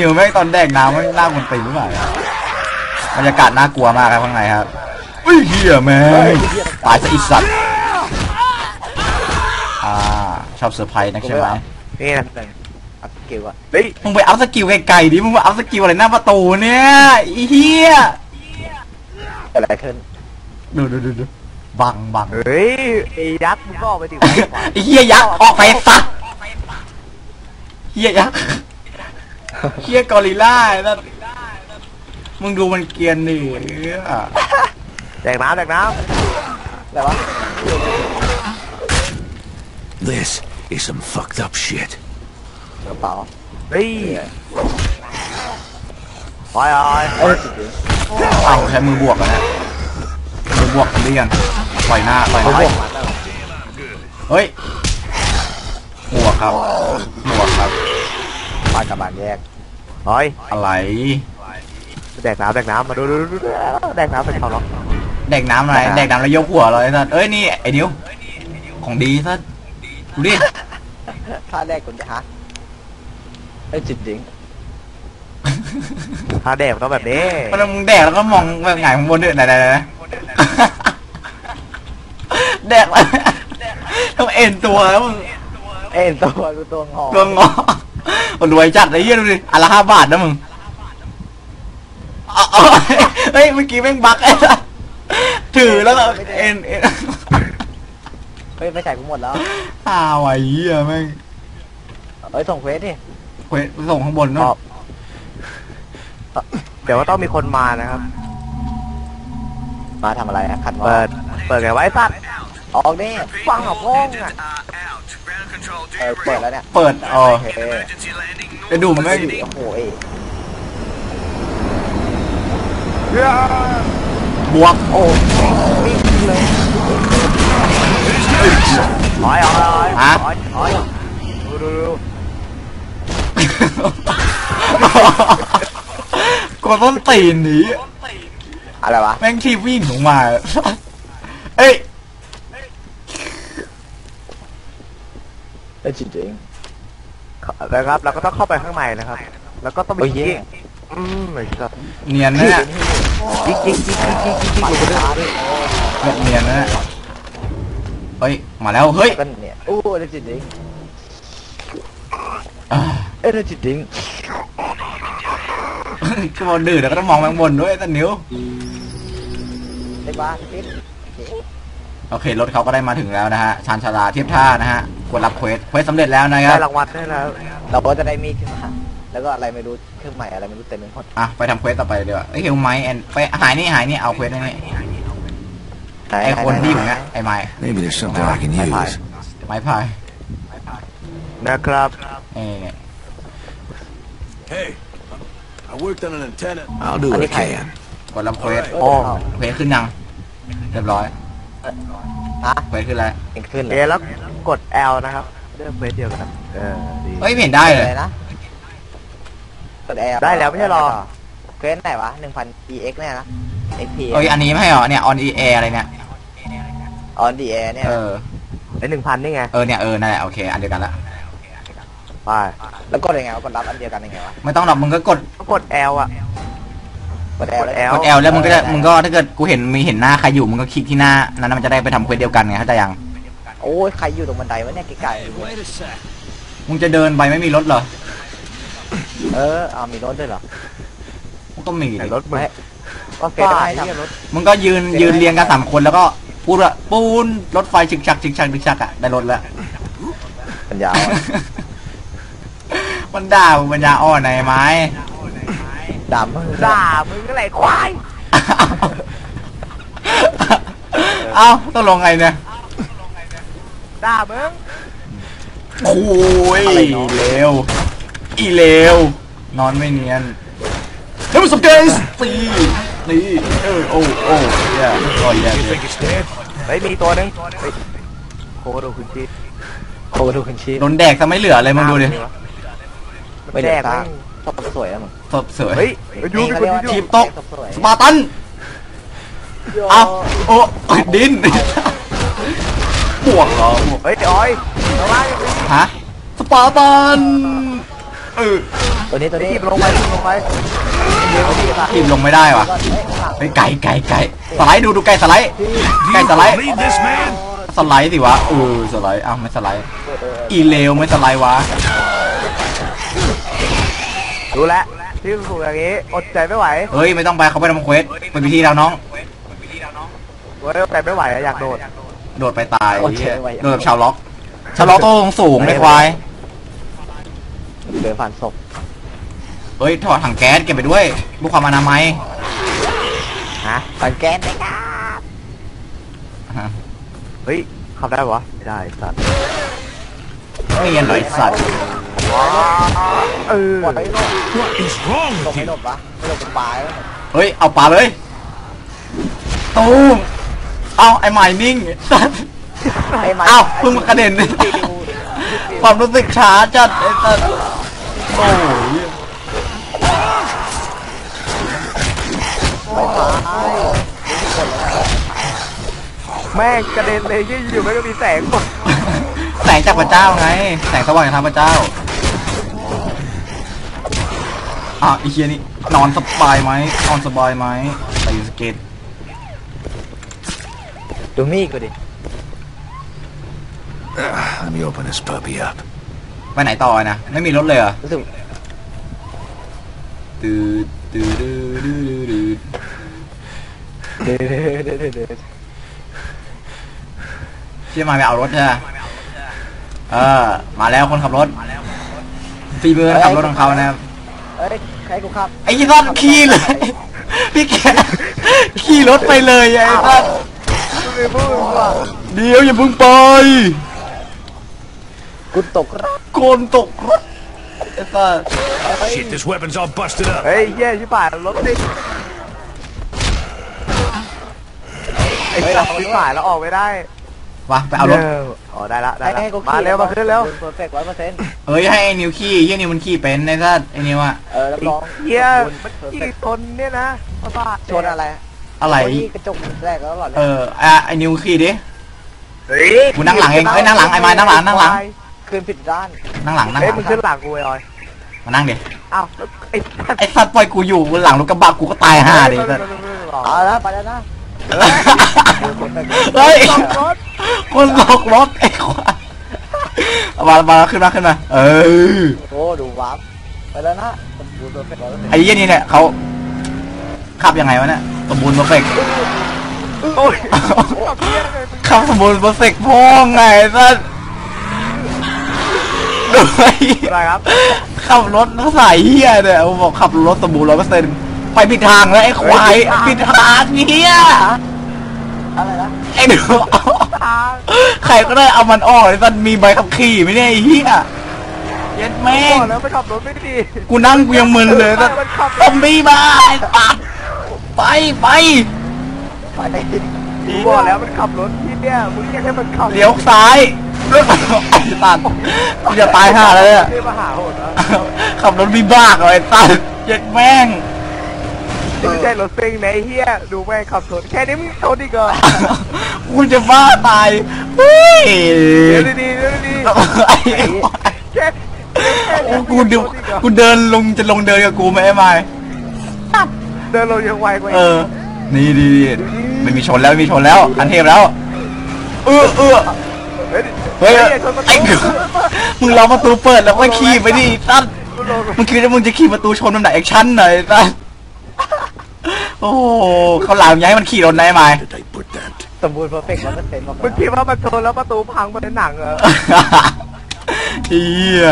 อ้นิวแม่งตอนแดกน้ำไม่งน่าคนตีนหรือเปล่าบรรยากาศน่ากลัวมากครับข้างในครับอุ้ยเฮียแม่งตายซะอีสัตว์อ่าชอบเซอร์ไพรส์นักใช่ไหมนี่นะอัพสกิลอะเฮ้ยมึงไปอัพสกิลไกลๆดิมึงมาอัพสกิลอะไรหน้าประตูเนี่ยไอ้เฮียเกิดอะไรขึ้นดูดูดูดูบังบังเฮ้ยไอ้ยักษ์มึงก็ออกไปดิไอ้เฮียยักษ์ออกไปซะเฮียยักษ์ เฮียกอริลล่าไอ้นั่นมึงดูมันเกรียนดิเหี้ยแดกน้ำแดกน้อะไรวะ This is some fucked up shit. กระเป๋าำเฮ้ยไปไปเอ้ยจริงเอาใช้มือบวกกันนะมือบวกกันดิกันปล่อยหน้าปล่อยหเขาน้าบวกมันแล้วเฮ้ยบวกครับบวกครับ ปานกับบานแยกเฮ้ยอะไร แดกน้ำแดกน้ำมาดูดูดูดูแดกน้ำเป็นเขาหรอแดกน้ำอะไร แดกน้ำแล้วยกหัวเลยท่านเอ้ยนี่ไอ้นิ้วของดีท่านดูดิท่าแรกคุณจะฮะเอ้ยจริงจริงถ้าแดกต้องแบบนี้เวลามึงแดกแล้วก็มองแบบไงข้างบนด้วยไหนไหนไหนแดกแล้วต้องเอ็นตัวแล้วมึงเอ็นตัวกูตัวงอตัวงอมัน รวยจัดไอ้เหี้ยดูดิอันละห้าบาทนะมึงเอาเอาเฮ้ยเมื่อกี้แม่งบักไอ้สัสถือแล้วก็เอ็นเอ็นเฮ้ยไม่ใส่กูหมดแล้วอ้าวไอ้เหี้ยแม่งเอ้ยส่งเควสดิเควสส่งข้างบนชเนาะอบเดี๋ยวว่าต้องมีคนมานะครับ มาทำอะไรอะขัดว่าเปิด เปิดไงไว้สัตว์ ออกดิฟังหับพ้องอะเออเปิดแล้วเนี่ยเปิดอ๋อโอเคไปดูมันแม่งโอ้โหเอ้ยบวกโอ้วิ่งเลยถอยเอาถอยฮะถอยถอยดูดูดูกดต้นตีนหนีอะไรวะแม่งทีบวิ่งลงมา เอ้ย เอ้ยจริงจริง นะครับเราก็ต้องเข้าไปข้างในนะครับ แล้วก็ต้องโอ้มียเย่กิ๊กอืมไอ้สัตว์เนียนนะเนี่ยกิ๊กกิ๊กกิ๊กกิ๊กกิ๊กกิ๊กปัดอยู่บนเรือขาดิแบบเนียนนะเนี่ยเฮ้ย มาแล้ว เฮ้ยก็เนี่ยโอ้ยจริงจริงอ่าเอ้ยจริงจริงก็บอลดื้อแล้วก็ต้องมองแมงบนด้วยแต่นิ้วไอ้บ้านพิษโอเค รถเขาก็ได้มาถึงแล้วนะฮะ ชานชาลาเทียบท่านะฮะ กดรับเควสเควสสำเร็จแล้วนะคได้รับรางวัลได้แล้วเราก็จะได้มีดขึ้นมาแล้วก็อะไรไม่รู้เครื่องใหม่อะไรไม่รู้เต็มไปหมดอะไปทำเควสต่อไปดีกว่าเอ้ยเฮลไมท์แอนไปหายนี่หายนี่เอาเควสนี่ไอคนที่อยู่เนี่ยไอไม้ Maybe there's something I can Bye-bye. use. ไม้พายนะครับเอ้ย Hey, I worked on an antenna. I'll do what I can. กดรับเควสโอ้เควสขึ้นยังเรียบร้อยฮะเควสขึ้นแล้ว เองขึ้นเลเอยแล้ว กด L นะครับเลือกเฟสเดียวกันครับเออดีเฮ้ยไม่เห็นได้เลยอะไรนะกดแอร์ได้แล้วไม่ใช่หรอเควสไหนวะหนึ่งพัน EX เนี่ยนะ XP เอ้ยอันนี้ไม่ใช่เหรอเนี่ย on e air อะไรเนี่ย ออนดีแอร์เนี่ยเออไอ้หนึ่งพันนี่ไงเออเนี่ยเออนั่นแหละโอเคอันเดียวกันละไปแล้วกดยังไงวะกดรับอันเดียวกันยังไงวะไม่ต้องหรอกมึงก็กดก็กด L อะ กดแอร์กด L กด L แล้วมึงก็จะมึงก็ถ้าเกิดกูเห็นมีเห็นหน้าใครอยู่มึงก็คลิกที่หน้านั้นมันจะได้ไปทำเควสเดียวกันไงเข้าใจยัง โอ้ยใครอยู่ตรงบันไดวะเนี่ยไกล Wait a sec. มึงจะเดินไปไม่มีรถเหรอ ๆเออเอามีรถด้วยเหรอมึงก็มีไหนดิรถมึงไม่ก็เฟสป้าได้ไอ้ทเหี้ยรถมึงก็ยืนยืนเรียงกันสามคนแล้วก็พูดว่าปูนรถไฟฉึกฉักฉึกฉักฉึกฉักอะได้รถแล้วำปัญญาอ่อนมันด่ามึงปัญญาอ่อนไอ้ไม้ดำมึงด่ามึงก็ไหลควาย เอ้าต้องลงไงเนี่ย ด่ามึงโอ้ยเลวอีเลวนอนไม่เนียนเฮ้ยมันสเกสตีนี่เออโอ้โอ้เย่โอ้ยเย่ Think it's dead? เฮ้ยมีตัวหนึงเฮ้ยโคตรคุณจีโคดูคันชีโดนแดกซะไม่เหลือเลยมึงดูดิไม่แดได้กตาแม่งชอบสวยนะมึงสดสวยเฮ้ยไปดูไปดูไปดูทีมตกสวยสปาร์ตันเอาโอ้ยดิน บวกเหรอบวกเฮ้ยไอ้ออยระวังฮะสปาร์ตันเอเออตัวนี้ตัวนี้ทีมลงไปทีมลงไปเดี๋ยวพี่ค่ะทีมลงไม่ได้ว่ะก็เอ้ยข้างหลังเฮ้ยไก่ไก่ไก่สไลด์ดูดูไก่สไลด์ไก่สไลด์ Believe this man? สไลด์สิวะเออสไลด์อ้าวไม่สไลด์อีเลวไม่สไลด์วะรู้แล้วที่สูงอย่างนี้อดใจไม่ไหวเฮ้ยไม่ต้องไปเขาไปทำเควสเป็นพิธีแล้วน้องเว้ยอดใจไม่ไหวอะอยากโดด โดดไปตายไอ้เหี้ยโดดแบบชาวล็อก ชาวล็อกต้องสูงไม่ควาย เดินผ่านศพเฮ้ยถอดถังแก๊สเก็บไปด้วยเพื่อความอนามัยฮะผ่านแก๊สได้ค่ะฮะเฮ้ยขับได้ปะวะไม่ได้สัตว์ไม่เรียนหน่อยสัตว์เออปล่อยไปโน่น What is wrong หลบ with ไม่ you? หลบวะไม่หลบเป็นปลายแล้วเฮ้ยเอาปลาเลยตูม เอาไอ้ใหม่นิ่งสัตว์ไอ้ไม้เอ้าเพิ่งมากระเด็น ความรู้สึกช้าจัดไอ้สัตว์โอ้ยไม่ตายแม่งกระเด็นเลยที่อยู่ไม่ก็มีแสงหมดแสงจากพระเจ้าไง แสงสว่างจากทางพระเจ้าอะไอีเคียนี่นอนสบายไหมนอนสบายไหมไปยูสเกต ดูมีดกูดิ Ah, let me open this puppy up. ไปไหนต่อนะ ไม่มีรถเลยเหรอรู้สึกตืดตืดตืดตืดตืดเดินเดินเดินเดินเชี่ยมาไปเอารถใช่ไหมเออ มาแล้วคนขับรถฝีมือขับรถของเขานะครับเอ้ยใครกูขับไอ้ยี่ต้นขี่เลย พี่แกขี่รถไปเลยไอ้ต้น ไม่พูดว่ะเดี๋ยวอย่าเพิ่งไปกูตกรถโกนตกรถไอ้ต้น Shit, this weapon's all busted up. เฮ้ยเหี้ยชิบหายรถติดไอ้สัตว์ชิบหายแล้วออกไม่ได้วะไปเอารถเอ๋อได้ละได้ให้ละให้กูมาเร็วมาขึ้นเร็วเพอร์เฟกต์ร้อยเปอร์เซ็นต์เอ้ยให้ไอ้นิวขี่เฮียนิวมันขี่เป็นไอ้ต้นไอ้นิวอะเออรับรองเหี้ยสมันมบูรณ์ขี่ชนเนี่ยนะประสาทชนอะไร อะไรโอ้ยกระจกแรกแล้วหลอดเอออะไอ้นิวขี่ดิ เฮ้ยกูนั่งหลังเองเอ้ยนั่งหลังไอ้ไม้นั่งหลังนั่งหลัง คืนผิดด้านนั่งหลังนั่งหเฮ้ยลังมึงขึ้นหลังกูไอ้ออยมานั่งดิ อ้าวแล้วไอ้สัตว์ไอ้สัตว์ปล่อยกูอยู่บนหลังรถกระบะกูก็ตายห่าดิไอ้สัตว์เอาแล้วไปแล้วนะเฮ้ย รถคนหลอกรถไอ้ควายเอามามาขึ้นมาขึ้นมา เออ โอ้ดูวาร์ปไปแล้วนะดูเพอร์เฟกต์ร้อยเปอร์เซ็นต์ไอ้เหี้ยนี่เนี่ยเขาขับยังไงวะเนี่ย สมบูรณ์เพอร์เฟกต์โอ้ยขับเหี้ยเลยขับสมบูรณ์เพอร์เฟกต์พ่อไงสัสด้วยอะไรครับ ขับรถนักสายเหี้ยเนี่ยผมบอกขับรถสมบูรณ์ร้อยเปอร์เซ็นต์ไปผิดทางแล้วไอ้ควายผิดทางเหี้ยอะไรนะไอ้หนูใครก็ได้เอามันออกไอ้สัสมีใบขับขี่ไหมเนี่ยไอ้เหี้ยเย็ดแม่บงอกแล้วไปขับรถไม่ดีกูนั่งกูยังมึนเลยสัสซอมบี้มาไอ้สัส ไปไปไปไหนกูบอกแล้วมันขับรถที่เนี่ยมึงแค่ให้มันขับเลี้ยวซ้ายเลือกไอ้สัสกูจะตายห่าแล้วเนี่ยนี่มาหาโหดนะขับรถวิบากเลยตัดเจ็ดแม่งนี่ไม่ใช่รถซิ่งนะไอ้เฮียดูแม่งขับชนแค่นี้มึงชนอีกเหรอกูจะบ้าตายเฮ้ยเดี๋ยวดีๆเดี๋ยวดีไอ้ๆแค่แค่นี้กูเดินชนอีกเหรอกูเดินลงจะลงเดินกับกูไหมไอ้ไม้ เดินลงยังไวกว่าเออ นี่ดีดีไม่มีชนแล้วไม่มีชนแล้วคันเทพแล้ว เออเออเฮ้ยเฮ้ยอย่าชนประไอ้ตูกูมึงรอประตูเปิดแล้วก็ขี่ไปดิตั้นมึงคิดว่ามึงจะขี่ประตูชนมันไหนแอคชั่นหน่อยตั้นโอ้โหเขาหลามย้ายมันขี่รถได้ไหม Did I put that? สมบูรณ์เพอร์เฟกต์ร้อยเปอร์เซ็นต์บอกมึงคิดว่ามันชนแล้วประตูพังมาในหนังเหรอเฮีย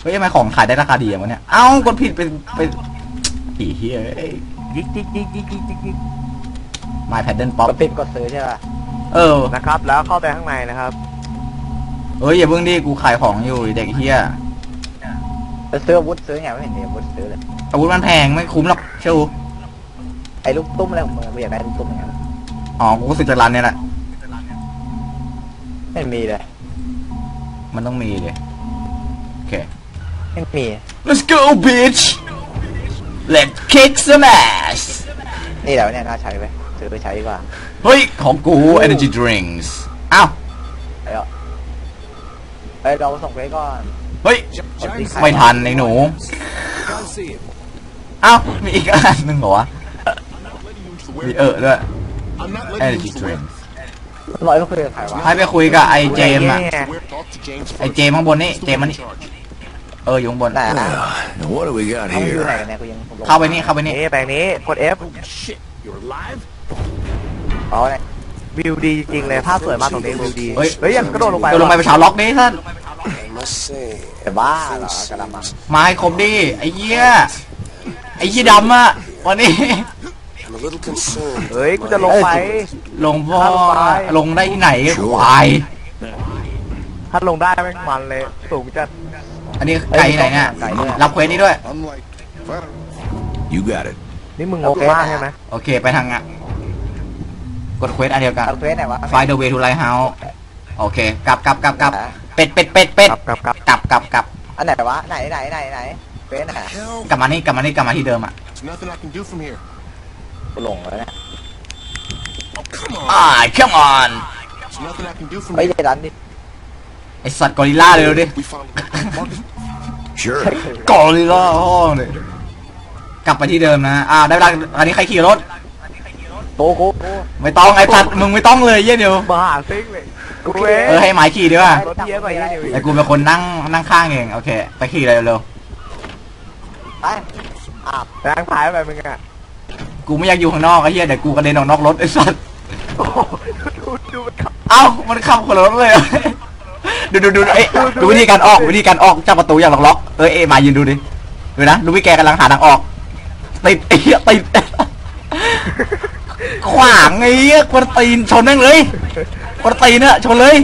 เฮ้ยทำไมของขายได้ราคาดีอย่างวะเนี่ย เอ้ากดผิดเป็นเป็น อีเฮียเอ้ยยิกยิกยิกยิกยิกยิกยิกมาแพดเดิลป๊อปกดปิดกดซื้อใช่ป่ะเออนะครับ แล้วเข้าไปข้างในนะครับเฮ้ยอย่าเพิ่งดิกูขายของอยู่เด็กเฮียจะซื้ออาวุธซื้อไงไม่เห็นมีอาวุธซื้อเลยอาวุธมันแพงไม่คุ้มหรอกเชื่อกูไอ้ลูกตุ้มอะไรของมึงกูอยากได้ลูกตุ้มอย่างนั้นอ๋อกูก็ซื้อจากร้านเนี่ยแหละไม่มีเลยมันต้องมีเลยโอเค ไม่มี let's go bitch let's kick some ass นี่แหละเนี่ยน่าใช้ไปซื้อไปใช้ดีกว่าเฮ้ย ของกู energy drinks อ้าวไอ้เอาเอ้ยเราส่งไปก่อนโเฮ้ย Giant ไม่ทันไอ้หนู Gotta see it. เอ้ามีอีกอันหนึ่งเหรอวะ มีเออด้วย I'm not letting energy you use the drink ลอยไปคุยกับใครวะให้ไปคุยกับไอเจมส์อะแย่ We're talk to James ไอ first. เจมส์ข้างบนนี่ เจมส์มันนี่ Charge. เอออยู่ข้างบนไหนอะ Now, what do we got เขาอยู่ไหน here? กันเนี่ยกูยังผมลงเข้าไปนี่เข้าไปนี่นี่แปลงนี้กด F Shit, you're alive? เขาเนี่ยวิวดีจริงๆเลยภาพสวยมากตรงนี้วิวดีเฮ้ยเฮ้ยยังกระโดดลงไปเดี๋ยวลงไปไปชาวล็อกดิท่าน I must say, แต่บ้าเหรอกระดามังมาให้ครบดิไอ้เหี้ยไอ้เหี้ยดำอะวันนี้ I'm a little concerned. เฮ้ยกูจะลงไป ลงพ่อลงไปลงได้ที่ไหนควาย ถ้าลงได้แม่งมันเลย สูงจัด อันนี้ไก่ที่ไหนเนี่ย รับเควสนี้ด้วย Unlike You got it. นี่มึงงกมากใช่ไหมโอเคไปทางอะ กดเควสอันเดียวกัน เอาเควสไหนวะ Find the way to Lighthouse โอเค กลับกลับกลับกลับเป็ดเป็ดเป็ดเป็ดกลับกลับกลับกลับกลับกลับอันไหนวะ ไหนไหนไหนไหนเควสไหน hell, กลับมานี่กลับมานี่กลับมาที่เดิมอะ there's nothing I can do from here. กูหลงแล้วเนี่ย Oh, come on. อ่า come on There's nothing I can do from ไม่ here. ใช่ดันดิ ไอสัตว์กอริลล่าเลยดูดิ We found Marcus. Sure. กอริลล่าห้องเลยกลับไปที่เดิมนะอ่าได้เวลาอันนี้ใครขี่รถโก้โก้โก้ไม่ต้องไอ้สัตว์มึงไม่ต้องเลยเยี่ยเดียวมาหาซิงเลยกูเว้เออให้หมายขี่ดีกว่า รถเยอะกว่าเยอะเดียวอีกแต่กูเป็นคนนั่งนั่งข้างเองโอเค ไปขี่เลยเร็วไปอาบแรงท้ายไปมึงอะๆกูไม่อยากอยู่ข้างนอกไอ้เหี้ยเดี๋ยวกูกระเด็นออกนอกรถไอ้สัตว์ โอ้โหดูดูมันขับเอ้ามันขับคนละรถเลย ดูดูดูเอ้ยดูวิธีการออกวิธีการออกจากประตูอย่างล็อกๆเอ้ยเอ้ยมายืนดูดิดูนะดูพี่แกกำลังหาทางออกติดไอ้เหี้ยติดขวางไอ้เหี้ยกวนตีนชนแม่งเลยกวนตีนเนี่ยชนเลย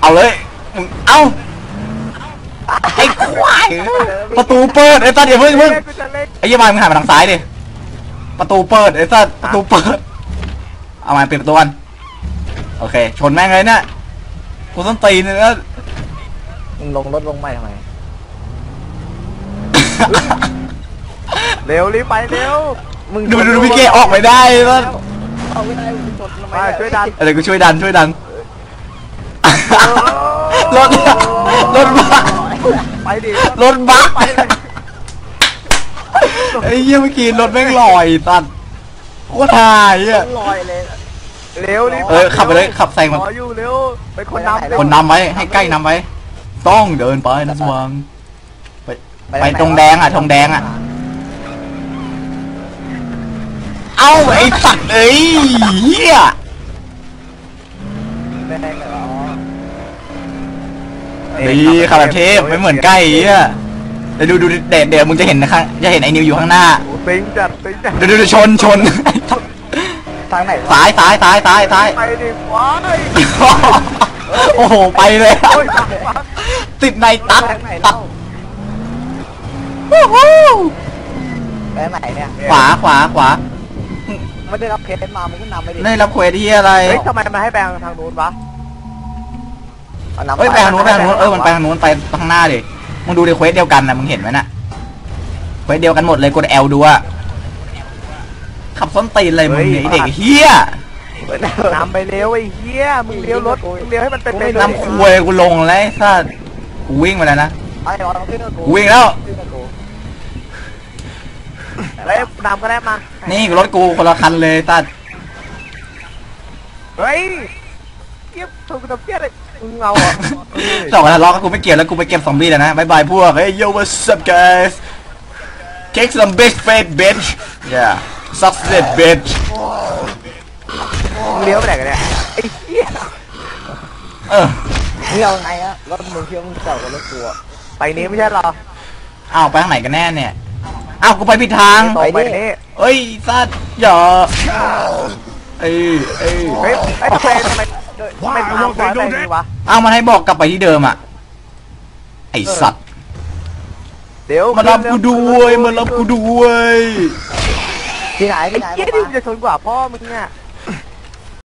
เอาเลยมึงเอาไอ้ควายประตูเปิดไอ้สัตว์อย่าเพิ่งอย่าเพิ่งไอ้เหี้ยมายมึงหันมาทางซ้ายดิประตูเปิดไอ้สัสประตูเปิดเอามาปิดประตูกันโอเค ชนแม่งเลยเนี่ย กูต้องตีนเลยนะมึงลงรถลงไม่ทำไม เร็วรีบไปเร็ว มึงดูดูดูพี่เกออกไม่ได้แล้วเอาไม่ได้มึงชนทำไมมาช่วยดันอะไรกูช่วยดันช่วยดันรถรถบักไปดิรถบักไปเลยไอ้เหี้ยเมื่อกี้รถแม่งลอยตัดโคตรทายอะลอยเลย เร็วรีบเออขับไปเลยขับแซงมัน ขออยู่เร็วไปคนนำคนนำไว้ให้ใกล้นำไว้ ต้องเดินไปนะสว่างไปไปตรงแดงอะตรงแดงอะ เอ้าไอ้สัตว์เอ้ยเหี้ยแดงเหรอดีขับแบบเทพไม่เหมือนใกล้อะเดี๋ยวดูดูเดี๋ยวเดี๋ยวมึงจะเห็นนะครับจะเห็นไอ้นิวอยู่ข้างหน้า โอ้ติงจัดติงจัด เดี๋ยวดูดูชนชน ทางไหนวะซ้ายซ้ายซ้ายซ้ายซ้าย ไปดิว้ายโอ้โห ไปเลยโอ้ยปักปักติดในตัดทางไหนตัเล่าดวู้ฮู้ไปไหนเนี่ยขวาขวาขวาไม่ได้รับเคสมามึงก็นำไปดิได้รับเควสที่อะไร เฮ้ยทำไมมันให้แบงทางนู้นวะเอานำเอ้ยไปทางนู้นไปทางนู้นเออมันไปทางนู้นไปข้างหน้าดิมึงดูในเควสเดียวกันนะมึงเห็นไหมน่ะเควสเดียวกันหมดเลยกดแอลดูอะ ขับส้นตีนเลยมึงเนี่ยไอ้เด็กเฮียนำไปเร็วไอ้เหี้ย มึงเลี้ยวรถ มึงเลี้ยวให้มันเป็นไปนำควยกูลงแล้วไอ้สัสกูวิ่งไปแล้วนะไปรอต้องขึ้นกับกูกูวิ่งแล้วขึ้นกับกูเฮ้ยนำก็ได้มา นี่รถกูคนละคันเลยสัสเฮ้ย เก็บถูกตะเพียเลยมึงเอาอะสองคนทะเลาะกันกูไม่เกี่ยวแล้วกูไปเก็บซอมบี้แล้วนะบายบายพวก เฮ้ย yo what's up guys kick some big fat bitch yeah suck that bitch มึงเลี้ยวไปไหนกันเนี่ยไอ้เหี้ยเออมึงเอาไงอะรถมึงเที่ยวมึงเก่ากับรถกูอะไปนี้ไม่ใช่เหรออ้าวไปทางไหนกันแน่เนี่ยอ้าวกูไปผิดทางตรงไปนี่ เอ้ยสัตว์อย่าเอ้ยเอ้ยเฮ้ยไอ้เฟรนทำไมทำไมทางขวาแบบนี้วะ อ้าวมันให้บอกกลับไปที่เดิมอะไอสัตว์เดี๋ยวมารับกูด้วยมารับกูด้วย ที่ไหนที่ไหนเหี้ยบนี่อกมาจะชนกว่าพ่อมึงเนี่ย